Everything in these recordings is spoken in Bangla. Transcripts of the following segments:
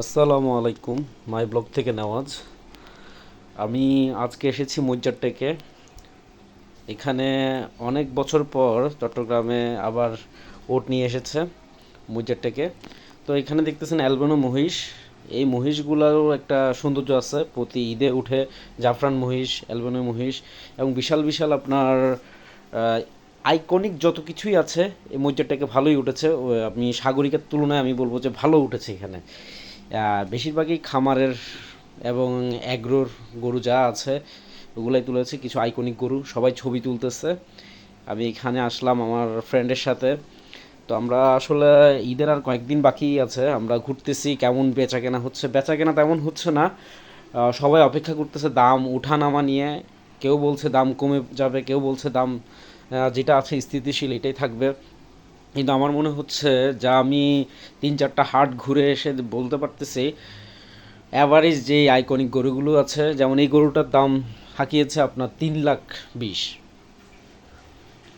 আসসালামু আলাইকুম, মাই ব্লগ থেকে নেওয়াজ। আমি আজকে এসেছি মজ্জারটেকে এখানে অনেক বছর পর চট্টগ্রামে আবার ওট নিয়ে এসেছে মজ্জারটেকে তো এখানে দেখতেছেন অ্যালবানো মহিষ। এই মহিষগুলোরও একটা সৌন্দর্য আছে। প্রতি ঈদে উঠে জাফরান মহিষ, অ্যালবানো মহিষ এবং বিশাল বিশাল আপনার আইকনিক যত কিছুই আছে, এই মজ্জারটাকে ভালোই উঠেছে। আপনি সাগরিকার তুলনায় আমি বলব যে ভালো উঠেছে এখানে। বেশিরভাগই খামারের এবং অ্যাগ্রোর গরু যা আছে, ওগুলাই তুলেছে কিছু আইকনিক গরু, সবাই ছবি তুলতেছে। আমি এখানে আসলাম আমার ফ্রেন্ডের সাথে। তো আমরা আসলে ঈদের আর কয়েকদিন বাকি আছে, আমরা ঘুরতেছি, কেমন বেচা কেনা হচ্ছে। বেচা কেনা তেমন হচ্ছে না। সবাই অপেক্ষা করতেছে দাম উঠা নামা নিয়ে। কেউ বলছে দাম কমে যাবে, কেউ বলছে দাম যেটা আছে স্থিতিশীল, এটাই থাকবে। কিন্তু আমার মনে হচ্ছে যা আমি তিন চারটা হাট ঘুরে এসে বলতে পারতেছি অ্যাভারেজ যে আইকনিক গরুগুলো আছে, যেমন এই গরুটার দাম হাঁকিয়েছে আপনার তিন লাখ বিশ।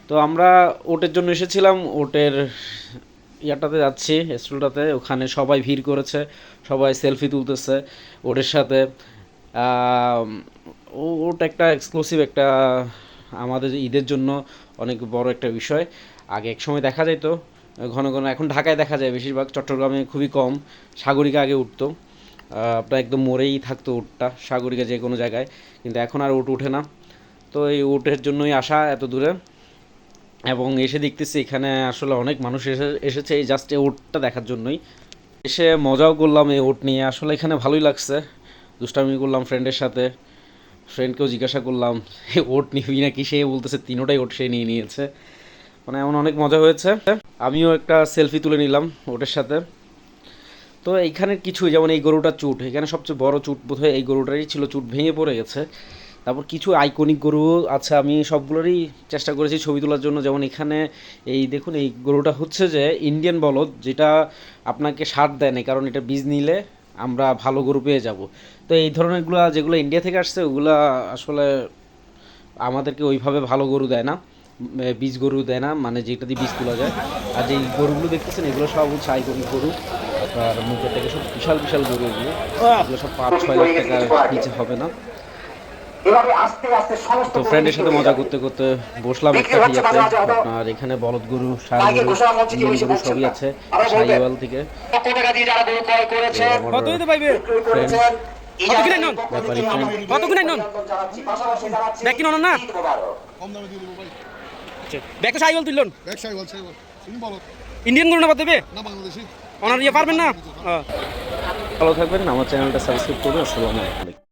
তো আমরা ওটের জন্য এসেছিলাম, ওটের ইয়াটাতে যাচ্ছি, স্টলটাতে, ওখানে সবাই ভিড় করেছে, সবাই সেলফি তুলতেছে ওটের সাথে। ওটা একটা এক্সক্লুসিভ একটা আমাদের ঈদের জন্য অনেক বড় একটা বিষয়। আগে এক সময় দেখা যেত, ঘন ঘন, এখন ঢাকায় দেখা যায় বেশিরভাগ, চট্টগ্রামে খুবই কম, সাগরিকা আগে উঠতো। আপনার একদম মোড়েই থাকতো উটটা, সাগরিকা যে কোনো জায়গায়, কিন্তু এখন আর উট উঠে না। তো এই উটের জন্যই আসা এত দূরে। এবং এসে দেখতেছি এখানে আসলে অনেক মানুষ এসে, এসেছে এই জাস্ট এই ওটটা দেখার জন্যই। এসে মজাও করলাম এই ওট নিয়ে, আসলে এখানে ভালোই লাগছে। দুষ্টামি করলাম ফ্রেন্ডের সাথে। ফ্রেন্ডকেও জিজ্ঞাসা করলাম ওট নিবি নাকি? সে বলতেছে, তিনোটাই ওট সে নিয়ে নিয়েছে। মানে এমন অনেক মজা হয়েছে। আমিও একটা সেলফি তুলে নিলাম ওটের সাথে। তো এইখানে কিছুই যেমন এই গরুটা চুট, এখানে সবচেয়ে বড় চুট বোধহয় এই গরুটারই ছিল, চুট ভেঙে পড়ে গেছে। তারপর কিছু আইকনিক গরু আছে, আমি সবগুলোরই চেষ্টা করেছি ছবি তোলার জন্য। যেমন এখানে এই দেখুন, এই গরুটা হচ্ছে যে ইন্ডিয়ান বলদ, যেটা আপনাকে সার দেয় না কারণ এটা বীজ নিলে আমরা ভালো গরু পেয়ে যাব। তো এই ধরনেরগুলো যেগুলো ইন্ডিয়া থেকে আসছে, ওগুলো আসলে আমাদেরকে ওইভাবে ভালো গরু দেয় না। বীজ গরু দেয় না মানে যেটা দিয়ে বীজ তোলা যায়। আর যে গরুগুলো দেখতেছেন, এগুলো সব ছাই গরু গরু। আপনার মুখের থেকে সব বিশাল বিশাল গরু এগুলো। এগুলো সব পাঁচ, ছয় লাখ টাকা নিচে হবে না। তো ফ্রেন্ডের সাথে মজা করতে করতে বসলাম একটা ইয়াতে। আপনার এখানে বলদ গরু সবই আছে। শাহিওয়াল থেকে। পাইবে? কত কিনে নন? কত কিনে নন? জানাচ্ছি পাশাপাশি জানাচ্ছি ব্যাগ কিনো না? কম দামে দিয়ে দেবো ভাই। ব্যাগ তো সাইকেল তুললেন? ব্যবসায়ী বল সেই তুমি বলো। ইন্ডিয়ান গরু না বাদ দেবে? না বাংলাদেশি। ওনার ইয়ে পারবেন না? হ্যাঁ। ভালো থাকবেন আমার চ্যানেলটা সাবস্ক্রাইব করুন আসসালামু আলাইকুম।